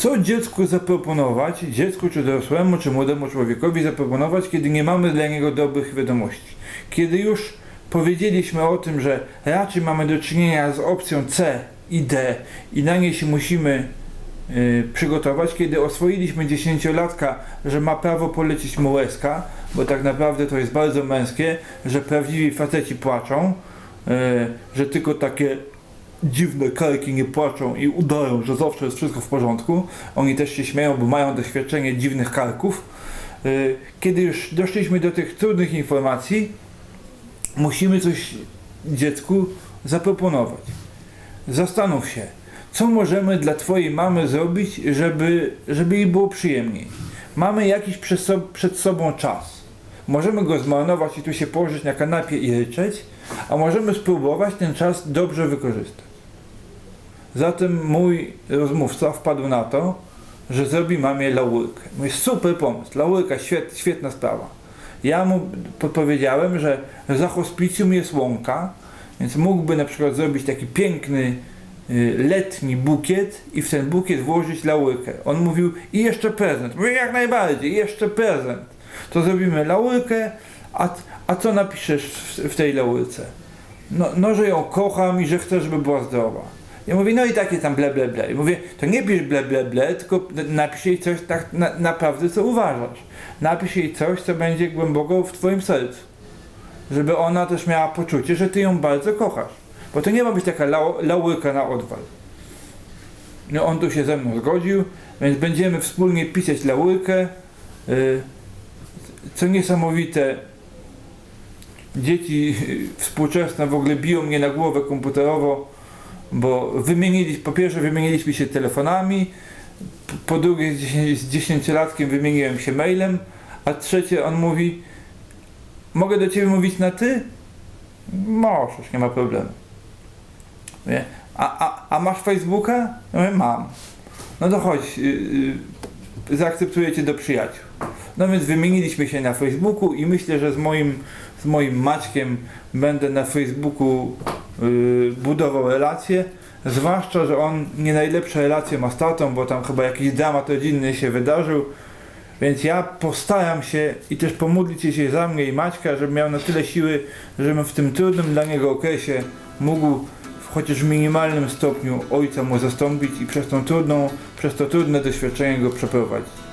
Co dziecku zaproponować, dziecku czy dorosłemu, czy młodemu człowiekowi zaproponować, kiedy nie mamy dla niego dobrych wiadomości? Kiedy już powiedzieliśmy o tym, że raczej mamy do czynienia z opcją C i D i na niej się musimy y, przygotować, kiedy oswoiliśmy dziesięciolatka, że ma prawo polecić mu łezka, bo tak naprawdę to jest bardzo męskie, że prawdziwi faceci płaczą, y, że tylko takie dziwne karki nie płaczą i udają, że zawsze jest wszystko w porządku. Oni też się śmieją, bo mają doświadczenie dziwnych karków. Y, Kiedy już doszliśmy do tych trudnych informacji, musimy coś dziecku zaproponować. Zastanów się, co możemy dla Twojej mamy zrobić, żeby, żeby jej było przyjemniej. Mamy jakiś przed, przed sobą czas. Możemy go zmarnować i tu się położyć na kanapie i ryczeć, a możemy spróbować ten czas dobrze wykorzystać. Zatem mój rozmówca wpadł na to, że zrobi mamie laurkę. Mój super pomysł, laurka, świet, świetna sprawa. Ja mu podpowiedziałem, że za hospicjum jest łąka, więc mógłby na przykład zrobić taki piękny y, letni bukiet i w ten bukiet włożyć laurkę. On mówił i jeszcze prezent. Mówię jak najbardziej, jeszcze prezent. To zrobimy laurkę, a, a co napiszesz w, w tej laurce? No, no, że ją kocham i że chcę, żeby była zdrowa. Ja mówię, no i takie tam ble, ble, ble. I mówię, to nie pisz ble, ble, ble, tylko napisz jej coś tak na, naprawdę, co uważasz. Napisz jej coś, co będzie głęboko w twoim sercu. Żeby ona też miała poczucie, że ty ją bardzo kochasz. Bo to nie ma być taka lau, laurka na odwal. No on tu się ze mną zgodził, więc będziemy wspólnie pisać laurkę. Y, co niesamowite, dzieci współczesne w ogóle biją mnie na głowę komputerowo, bo wymienili, po pierwsze wymieniliśmy się telefonami, po drugie z dziesię- z dziesięciolatkiem wymieniłem się mailem, a trzecie on mówi, mogę do ciebie mówić na ty? Możesz, nie ma problemu. Mówię, A, a, a masz Facebooka? Ja mówię, mam. No to chodź, yy, zaakceptuję cię do przyjaciół. No więc wymieniliśmy się na Facebooku i myślę, że z moim, z moim Maćkiem będę na Facebooku budował relacje. Zwłaszcza, że on nie najlepsze relacje ma z tatą, bo tam chyba jakiś dramat rodzinny się wydarzył. Więc ja postaram się i też pomodlić się za mnie i Maćka, żeby miał na tyle siły, żebym w tym trudnym dla niego okresie mógł w chociaż minimalnym stopniu ojca mu zastąpić i przez tą trudną, przez to trudne doświadczenie go przeprowadzić.